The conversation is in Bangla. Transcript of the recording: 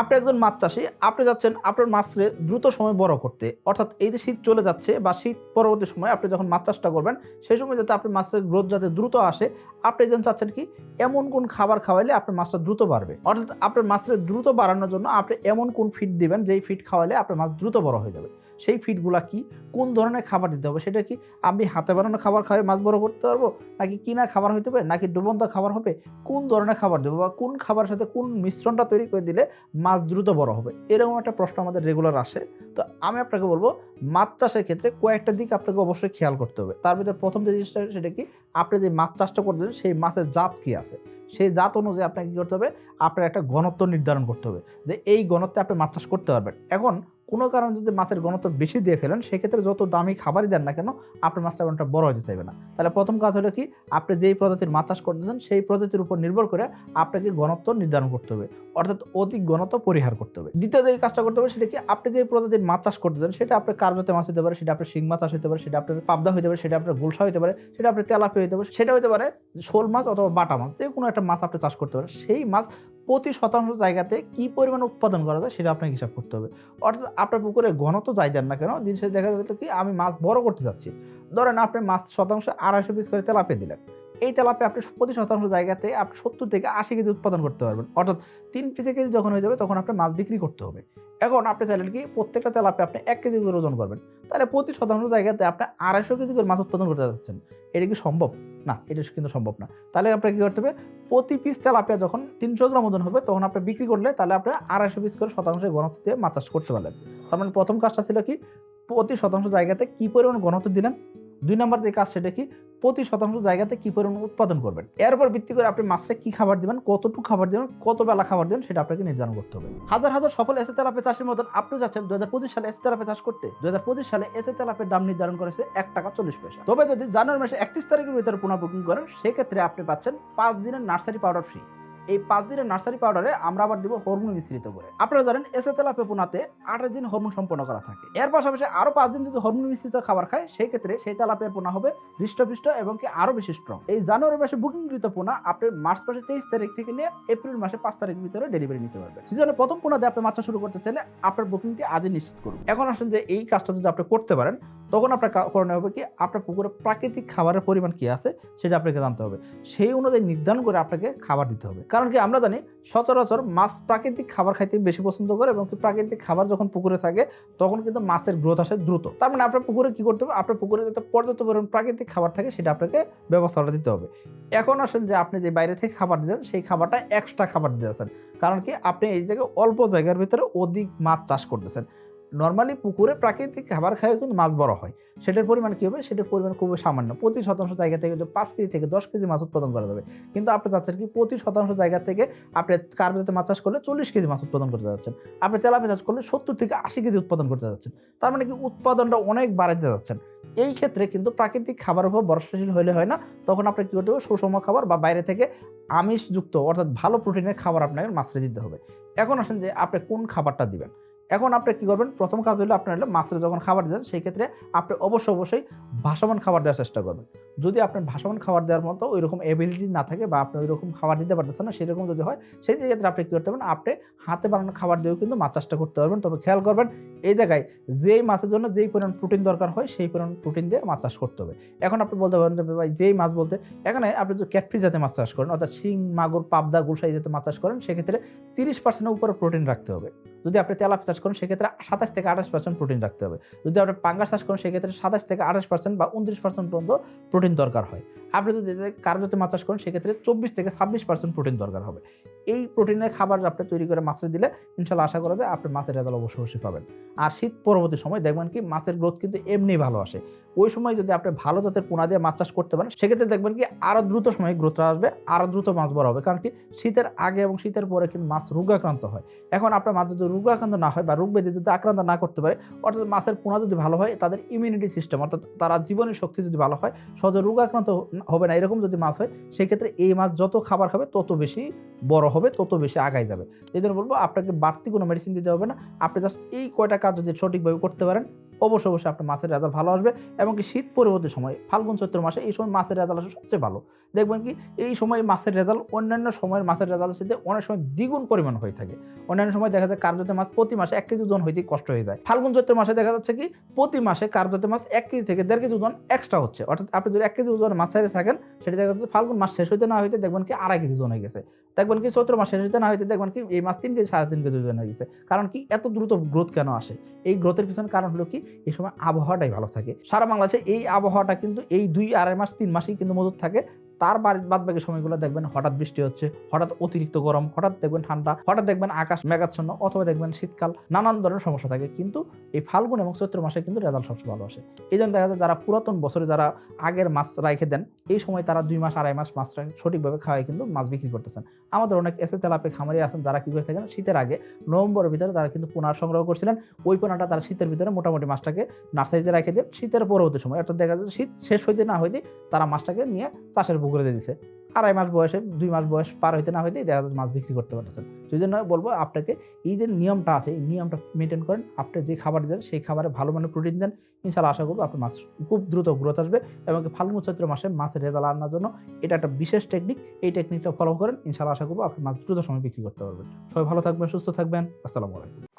আপনি একজন মাছ চাষি, আপনি যাচ্ছেন আপনার মাছকে দ্রুত সময় বড় করতে। অর্থাৎ এই যে শীত চলে যাচ্ছে বা শীত পরবর্তী সময় আপনি যখন মাছ চাষটা করবেন, সেই সময় যাতে আপনার মাছের গ্রোথ যাতে দ্রুত আসে, আপনি যেন চাচ্ছেন কি, এমন কোন খাবার খাওয়াইলে আপনার মাছটা দ্রুত বাড়বে। অর্থাৎ আপনার মাছের দ্রুত বাড়ানোর জন্য আপনি এমন কোন ফিড দিবেন, যেই ফিড খাওয়াইলে আপনার মাছ দ্রুত বড় হয়ে যাবে। সেই ফিডগুলা কি? কোন ধরনের খাবার দিতে হবে? সেটা কি আমি হাতে বানানো খাবার খাওয়াই মাছ বড় করতে পারব? নাকি কিনা খাবার হইতে হবে নাকি ডুবন্ত খাবার হবে? কোন ধরনের খাবার দেবো? বা কোন খাবারের সাথে কোন মিশ্রণটা তৈরি করে দিলে মাছ দ্রুত বড় হবে? এরকম একটা প্রশ্ন আমাদের রেগুলার আসে। তো আমি আপনাকে বলব, মাছ চাষের ক্ষেত্রে কয়েকটা দিক আপনাকে অবশ্যই খেয়াল করতে হবে। তার ভিতরে প্রথম যে জিনিসটা সেটা কি? আপনি যে মাছ চাষটা করতেছেন সেই মাছের জাত কি আছে? সেই জাত অনুযায়ী আপনাকে কী করতে হবে? আপনার একটা ঘনত্ব নির্ধারণ করতে হবে যে এই ঘনত্বে আপনি মাছ চাষ করতে পারবেন। এখন কোনো কারণে যদি মাছের ঘনত্ব বেশি দিয়ে ফেলেন, সেক্ষেত্রে যত দামি খাবারই দেন না কেন, আপনার মাছটা অনেকটা বড় হতে চাইবে না। তাহলে প্রথম কাজ হলো কি, আপনি যেই প্রজাতির মাছ চাষ করতেছেন, সেই প্রজাতির উপর নির্ভর করে আপনাকে ঘনত্ব নির্ধারণ করতে হবে, অর্থাৎ অধিক ঘনত্ব পরিহার করতে হবে। দ্বিতীয় যে কাজটা করতে হবে, সেটা কি, আপনি যে প্রজাতির মাছ চাষ করতেছেন, সেটা আপনার কার্যতে মাছ হতে পারে, সেটা আপনার শিং মাছ চাষ হতে পারে, সেটা আপনার পাবদা হতে পারে, সেটা আপনার গোলসা হতে পারে, সেটা আপনার তেলাপি হতে পারে, সেটা হতে পারে শোল মাছ অথবা বাটা মাছ যে কোনো একটা মাছ আপনি চাষ করতে পারেন, সেই মাছ প্রতি শতাংশ জায়গাতে কি পরিমাণ উৎপাদন করা যায় সেটা আপনাকে হিসাব করতে হবে। অর্থাৎ আপনার পুকুরে ঘনত্ব যাই দেন না কেন, দিন শেষে দেখা যাচ্ছে কি আমি মাছ বড় করতে যাচ্ছি। ধরেন আপনি মাছ শতাংশ আড়াইশো পিস করে তেলাপে দিলেন। এই তেলাপে আপনি প্রতি শতাংশ জায়গাতে আপনি সত্তর থেকে আশি কেজি উৎপাদন করতে পারবেন। অর্থাৎ তিন পিসে কেজি যখন হয়ে যাবে তখন আপনার মাছ বিক্রি করতে হবে। এখন আপনি চাইলেন কি প্রত্যেকটা তেলাপে আপনি এক কেজি করে ওজন করবেন। তাহলে প্রতি শতাংশ জায়গাতে আপনি আড়াইশো কেজি করে মাছ উৎপাদন করতে যাচ্ছেন। এটা কি সম্ভব? না, এটা কিন্তু সম্ভব না। তাহলে আপনার কি করতে হবে? প্রতি পিস তেল তেলাপিয়া যখন তিনশো গ্রাম ওজন হবে, তখন আপনি বিক্রি করলে তাহলে আপনি আড়াইশো পিস করে শতাংশের ঘনত্ব দিয়ে চাষ করতে পারলেন। তার মানে প্রথম কাজটা ছিল কি? প্রতি শতাংশ জায়গাতে কি পরিমাণ ঘনত্ব দিলেন? দুই নম্বর যে কাজ সেটা কি? প্রতি শতাংশ জায়গাতে কি পরিমাণ উৎপাদন করবেন? এর উপর ভিত্তি করে আপনি মাছটা কি খাবার দিবেন, কতটুকু খাবার দিবেন, কত বেলা খাবার দিবেন, সেটা আপনাকে নির্ধারণ করতে হবে। হাজার হাজার সফল এসে তেলাপে চাষের মতন আপনি যাচ্ছেন দু হাজার পঁচিশ সালে এসে তেলাপে চাষ করতে। দু হাজার পঁচিশ সালে এসে তেলাপের দাম নির্ধারণ করেছে এক টাকা চল্লিশ পয়সা। তবে যদি জানুয়ারি মাসে একত্রিশ তারিখের ভিতরে পুনঃ বুকিং করেন, সেক্ষেত্রে আপনি পাচ্ছেন পাঁচ দিনের নার্সারি পাউডার ফ্রি। এই পাঁচ দিনের নার্সারি পাউডারে আমরা আবার দিব হরমোন মিশ্রিত করে। আপনারা জানেন এসে তেলাপে পোনাতে আঠাশ দিন হরমোন সম্পন্ন করা থাকে। এর পাশাপাশি আরও পাঁচ দিন যদি হরমোন মিশ্রিত খাবার খায়, সেই ক্ষেত্রে সেই তেলাপের পোনা হবে হৃষ্টপুষ্ট এবং কি আরও বেশি স্ট্রং এই জানুয়ারি মাসে বুকিংকৃত পোনা আপনি মার্চ মাসে তেইশ তারিখ থেকে নিয়ে এপ্রিল মাসে পাঁচ তারিখের ভিতরে ডেলিভারি নিতে পারবেন। সিজনের প্রথম পোনাতে আপনি মাত্রা শুরু করতে চাইলে আপনার বুকিংটি আজই নিশ্চিত করুন। এখন আসেন যে এই কাজটা যদি আপনি করতে পারেন তখন আপনার করণীয় হবে কি, আপনার পুকুরে প্রাকৃতিক খাবারের পরিমাণ কি আছে সেটা আপনাকে জানতে হবে। সেই অনুযায়ী নির্ধারণ করে আপনাকে খাবার দিতে হবে। কারণ কি, আমরা জানি সচরাচর মাছ প্রাকৃতিক খাবার খাইতে বেশি পছন্দ করে এবং কি প্রাকৃতিক খাবার যখন পুকুরে থাকে, তখন কিন্তু মাছের গ্রোথ আসে দ্রুত। তার মানে আপনার পুকুরে কি করতে হবে, আপনার পুকুরে যাতে পর্যাপ্ত পরিমাণ প্রাকৃতিক খাবার থাকে সেটা আপনাকে ব্যবস্থাটা দিতে হবে। এখন আসেন যে আপনি যে বাইরে থেকে খাবার দিচ্ছেন সেই খাবারটা এক্সট্রা খাবার দিতেছেন। কারণ কি, আপনি এই জায়গায় অল্প জায়গার ভিতরে অধিক মাছ চাষ করতেছেন। নর্মালি পুকুরে প্রাকৃতিক খাবার খায় কিন্তু মাছ বড় হয়। সেটার পরিমাণ কী হবে? সেটার পরিমাণ খুবই সামান্য। প্রতি শতাংশ জায়গা থেকে পাঁচ কেজি থেকে দশ কেজি মাছ উৎপাদন করা যাবে। কিন্তু আপনি চাচ্ছেন কি প্রতি শতাংশ জায়গা থেকে আপনি কার্বেতে মাছ চাষ করলে চল্লিশ কেজি মাছ উৎপাদন করতে যাচ্ছেন। আপনি তেলাপি চাষ করলে সত্তর থেকে আশি কেজি উৎপাদন করতে যাচ্ছেন। তার মানে কি উৎপাদনটা অনেক বাড়াতে যাচ্ছেন। এই ক্ষেত্রে কিন্তু প্রাকৃতিক খাবার উপর ভরসাশীল হলে হয় না। তখন আপনি কী করতে হবে? সুষম খাবার বা বাইরে থেকে আমিষযুক্ত অর্থাৎ ভালো প্রোটিনের খাবার আপনাকে মাছরে দিতে হবে। এখন আসেন যে আপনি কোন খাবারটা দিবেন? এখন আপনি কি করবেন? প্রথম কাজ হলো আপনার হলো মাছের যখন খাবার দেন সেই ক্ষেত্রে আপনি অবশ্যই অবশ্যই ভাসমান খাবার দেওয়ার চেষ্টা করবেন। যদি আপনার ভাসমান খাবার দেওয়ার মতো ওই রকম এবিলিটি না থাকে বা আপনি ওই রকম খাবার দিতে পারতেছেন না, সেরকম যদি হয়, সেই ক্ষেত্রে আপনি কী করতে পারবেন? আপনি হাতে বানানো খাবার দিয়েও কিন্তু মাছ চাষটা করতে পারবেন। তবে খেয়াল করবেন, এই জায়গায় যেই মাছের জন্য যেই পরিমাণ প্রোটিন দরকার হয়, সেই পরিমাণ প্রোটিন দিয়ে মাছ চাষ করতে হবে। এখন আপনি বলতে পারেন যে, ভাই, যেই মাছ বলতে এখানে আপনি যদি ক্যাটফিস জাতীয় মাছ চাষ করেন, অর্থাৎ শিং, মাগুর, পাবদা গুলশাই জাতীয় মাছ চাষ করেন, সেক্ষেত্রে তিরিশ পার্সেন্টের উপরে প্রোটিন রাখতে হবে। যদি আপনি তেলাপি চাষ করেন, সেক্ষেত্রে সাতাশ থেকে আঠাশ পার্সেন্ট প্রোটিন রাখতে হবে। যদি আপনি পাঙ্গাস চাষ করেন, সেক্ষেত্রে সাতাশ থেকে আঠাশ পার্সেন্ট বা উনত্রিশ পার্সেন্ট পর্যন্ত প্রোটিন দরকার হয়। আপনি যদি কার্যতে মাছ চাষ করেন, সেক্ষেত্রে চব্বিশ থেকে ছাব্বিশ পার্সেন্ট প্রোটিন দরকার হবে। এই প্রোটিনের খাবার আপনি তৈরি করে মাছের দিলে, ইনশাল্লাহ আশা করা যায় আপনি মাছের রেজাল্ট অবশ্যই অবশ্যই পাবেন। আর শীত পরবর্তী সময় দেখবেন কি, মাছের গ্রোথ কিন্তু এমনি ভালো আসে। ওই সময় যদি আপনি ভালো জাতের পোনা দিয়ে মাছ চাষ করতে পারেন, সেক্ষেত্রে দেখবেন কি আরও দ্রুত সময় গ্রোথ আসবে আরও দ্রুত মাছ বড় হবে। কারণ কি, শীতের আগে এবং শীতের পরে কিন্তু মাছ রোগাক্রান্ত হয়। এখন আপনার মাছ যদি রোগাক্রান্ত না হয় বা রোগ ব্যাধি যদি আক্রান্ত না করতে পারে, অর্থাৎ মাছের পোনা যদি ভালো হয়, তাদের ইমিউনিটি সিস্টেম অর্থাৎ তারা জীবনের শক্তি যদি ভালো হয়, সহজে রোগ আক্রান্ত হবে না, এরকম যদি মাছ হয়, সেক্ষেত্রে এই মাছ যত খাবার খাবে, তত বেশি বড় হবে, তত বেশি আগায় যাবে। এই জন্য বলব, আপনাকে বাড়তি কোনো মেডিসিন দিতে হবে না। আপনি জাস্ট এই কয়টা কাজ যদি সঠিকভাবে করতে পারেন অবশ্যই অবশ্যই আপনার মাছের রেজাল্ট ভালো আসবে এবং কি শীত পরবর্তী সময়, ফাল্গুন চৈত্র মাসে এই সময় মাছের রেজাল্ট আসে সবচেয়ে ভালো। দেখবেন কি, এই সময় মাছের রেজাল্ট অন্যান্য সময়ের মাছের রেজাল্টের সাথে অনেক সময় দ্বিগুণ পরিমাণ হয়ে থাকে। অন্যান্য সময় দেখা যায় কার্যতে মাছ প্রতি মাসে এক কেজি ওজন হইতে কষ্ট হয়ে যায়। ফাল্গুন চৈত্র মাসে দেখা যাচ্ছে কি, প্রতি মাসে কার্যতে মাছ এক কেজি থেকে দেড় কেজি ওজন এক্সট্রা হচ্ছে। অর্থাৎ আপনি যদি এক কেজি ওজন মাছ ছেড়ে থাকেন, সেটা দেখা যাচ্ছে ফাল্গুন মাস শেষ হইতে না হইতে দেখবেন কি আড়াই কেজি ওজন হয়ে গেছে। দেখবেন কি চৈত্র মাস শেষ হইতে না হইতে দেখবেন কি এই মাছ তিন কেজি সাড়ে তিন কেজি ওজন হয়ে গেছে। কারণ কি এত দ্রুত গ্রোথ কেন আসে? এই গ্রোথের পিছনে কারণ হলো কি এই সময় আবহাওয়াটাই ভালো থাকে। সারা বাংলাদেশে এই আবহাওয়াটা কিন্তু এই দুই আড়াই মাস, তিন মাসেই কিন্তু মজুদ থাকে। তার বাদ বাকি সময়গুলো দেখবেন হঠাৎ বৃষ্টি হচ্ছে, হঠাৎ অতিরিক্ত গরম, হঠাৎ দেখবেন ঠান্ডা, হঠাৎ দেখবেন আকাশ মেঘাচ্ছন্ন অথবা দেখবেন শীতকাল, নানান ধরনের সমস্যা থাকে। কিন্তু এই ফাল্গুন এবং চৈত্র মাসে কিন্তু রেজাল্ট সবচেয়ে ভালো আসে। এই জন্য দেখা যায় যারা পুরাতন বছরে যারা আগের মাছ রাখে দেন, এই সময় তারা দুই মাস, আড়াই মাস মাছটা সঠিকভাবে খাওয়াই কিন্তু মাছ বিক্রি করতেছেন। আমাদের অনেক এসে তেলাপে খামারি আছেন যারা কি করে থাকেন, শীতের আগে নভেম্বরের ভিতরে তারা কিন্তু পোনা সংগ্রহ করছিলেন। ওই পোনাটা তারা শীতের ভিতরে মোটামুটি মাছটাকে নার্সারিতে রেখে দেন শীতের পরবর্তী সময়, অর্থাৎ দেখা যাচ্ছে শীত শেষ হইতে না হইতে তারা মাছটাকে নিয়ে চাষের পুকুরে দিয়ে দিছে। আড়াই মাস বয়সে, দুই মাস বয়স পার হইতে না হইতে দেখা যাচ্ছে মাছ বিক্রি করতে পারতেছেন। সেই জন্য বলব আপনাকে, এই যে নিয়মটা আছে, এই নিয়মটা মেনটেন করেন। আপনি যে খাবার দেন, সেই খাবারে ভালো মানের প্রোটিন দেন। ইনশাল্লাহ আশা করব আপনার মাছ খুব দ্রুত গ্রোথ আসবে এবং ফাল্গুন চৈত্র মাসে মাছের রেজাল্ট আনার জন্য এটা একটা বিশেষ টেকনিক এই টেকনিকটা ফলো করেন। ইনশাল্লাহ আশা করব আপনি মাছ দ্রুত সময় বিক্রি করতে পারবেন। সবাই ভালো থাকবেন, সুস্থ থাকবেন। আসসালামু আলাইকুম।